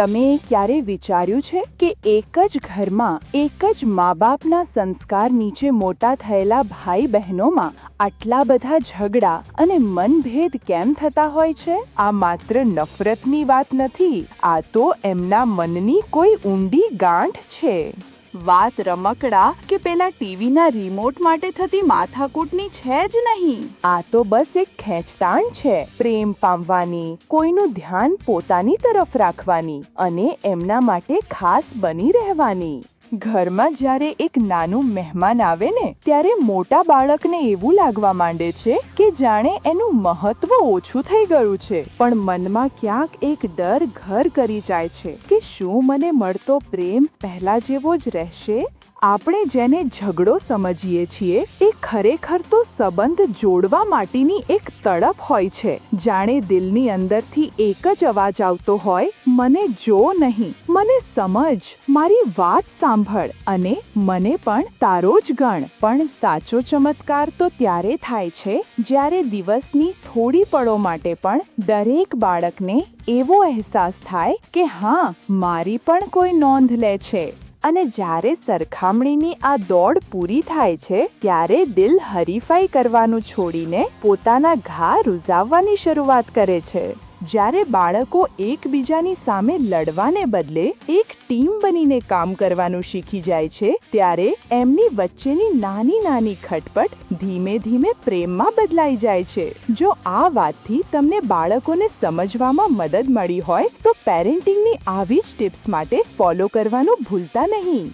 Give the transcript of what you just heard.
તમે ક્યારે વિચાર્યું છે કે એક જ ઘરમાં, એક જ મા બાપના સંસ્કાર નીચે મોટા થયેલા ભાઈ બહેનોમાં આટલા બધા ઝઘડા અને મનભેદ કેમ થતા હોય છે? આ માત્ર નફરતની વાત નથી, આ તો એમના મનની કોઈ ઊંડી ગાંઠ છે. વાત રમકડા કે પેલા ટીવીના રિમોટ માટે થતી માથાકૂટની છે જ નહીં. આ તો બસ એક ખેંચતાણ છે. પ્રેમ પામવાની, કોઈનું ધ્યાન પોતાની તરફ રાખવાની અને એમના માટે ખાસ બની રહેવાની. ઘરમાં જ્યારે એક નાનું મહેમાન આવે ને, ત્યારે મોટા બાળકને એવું લાગવા માંડે છે કે જાણે એનું મહત્વ ઓછું થઈ ગયું છે. પણ મનમાં ક્યાંક એક ડર ઘર કરી જાય છે કે શું મને મળતો પ્રેમ પહેલા જેવો જ રહેશે? આપણે જેને ઝઘડો સમજીએ છીએ એ ખરેખર તો સંબંધ જોડવા માટેની એક તડપ હોય છે. જાણે દિલની અંદરથી એક જ અવાજ આવતો હોય, મને જો નહીં, મને સમજ, મારી વાત સાંભળ, અને મને પણ તારો જ ગણ. પણ સાચો ચમત્કાર તો ત્યારે થાય છે, જ્યારે દિવસની થોડી પળો માટે પણ દરેક બાળકને એવો અહેસાસ થાય કે, હા, મારી પણ કોઈ નોંધ લે છે. અને જ્યારે સરખામણીની આ દોડ પૂરી થાય છે, ત્યારે દિલ હરીફાઈ કરવાનું છોડીને પોતાના ઘા રૂઝાવવાની શરૂઆત કરે છે. જ્યારે બાળકો એકબીજાની સામે લડવાને બદલે એક ટીમ બનીને કામ કરવાનું શીખી જાય છે, ત્યારે એમની વચ્ચેની નાની નાની ખટપટ ધીમે ધીમે પ્રેમમાં બદલાઈ જાય છે. જો આ વાતથી તમને બાળકોને સમજવામાં મદદ મળી હોય, તો પેરેન્ટિંગની આવી જ ટિપ્સ માટે ફોલો કરવાનું ભૂલતા નહીં.